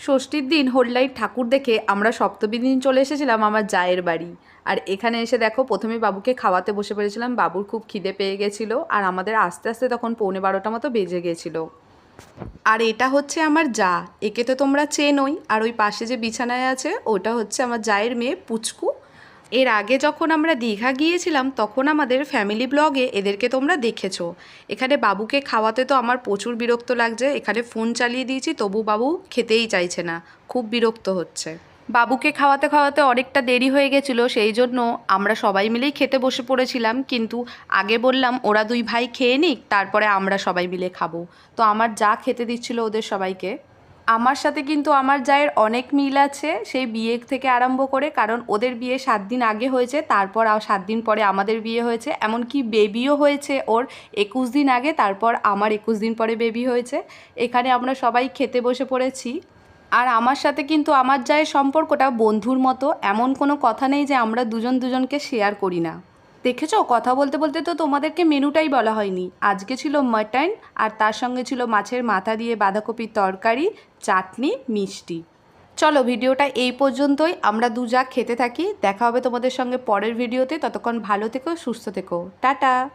ষষ্ঠীর দিন হোল্লাইট ঠাকুর দেখে আমরা সপ্তমী দিন চলে এসেছিলাম আমার জায়ের বাড়ি। আর এখানে এসে দেখো, প্রথমে বাবুকে খাওয়াতে বসে পড়েছিলাম। বাবুর খুব খিদে পেয়ে গেছিল আর আমাদের আস্তে আস্তে তখন পৌনে বারোটা মতো বেজে গেছিল। আর এটা হচ্ছে আমার যা। একে তো তোমরা চেনই। আর ওই পাশে যে বিছানায় আছে, ওটা হচ্ছে আমার জায়ের মেয়ে পুচকু। এর আগে যখন আমরা দীঘা গিয়েছিলাম, তখন আমাদের ফ্যামিলি ব্লগে এদেরকে তোমরা দেখেছ। এখানে বাবুকে খাওয়াতে তো আমার প্রচুর বিরক্ত লাগছে। এখানে ফোন চালিয়ে দিয়েছি, তবু বাবু খেতেই চাইছে না। খুব বিরক্ত হচ্ছে। বাবুকে খাওয়াতে খাওয়াতে অনেকটা দেরি হয়ে গেছিল, সেই জন্য আমরা সবাই মিলেই খেতে বসে পড়েছিলাম। কিন্তু আগে বললাম, ওরা দুই ভাই খেয়ে নিক, তারপরে আমরা সবাই মিলে খাব। তো আমার যা খেতে দিচ্ছিল ওদের সবাইকে। আমার সাথে কিন্তু আমার জায়ের অনেক মিল আছে, সেই বিয়ে থেকে আরম্ভ করে, কারণ ওদের বিয়ে সাত দিন আগে হয়েছে, তারপর সাত দিন পরে আমাদের বিয়ে হয়েছে, এমনকি বেবিও হয়েছে ওর একুশ দিন আগে, তারপর আমার একুশ দিন পরে বেবি হয়েছে। এখানে আমরা সবাই খেতে বসে পড়েছি। আর আমার সাথে কিন্তু আমার জায়ের সম্পর্কটা বন্ধুর মতো, এমন কোনো কথা নেই যে আমরা দুজন দুজনকে শেয়ার করি না। দেখেছ? কথা বলতে বলতে তো তোমাদেরকে মেনুটাই বলা হয়নি। আজকে ছিল মাটন, আর তার সঙ্গে ছিল মাছের মাথা দিয়ে বাঁধাকপির তরকারি, চাটনি, মিষ্টি। চলো ভিডিওটা এই পর্যন্তই। আমরা দু যা খেতে থাকি। দেখা হবে তোমাদের সঙ্গে পরের ভিডিওতে। ততক্ষণ ভালো থেকো, সুস্থ থেকো। টাটা!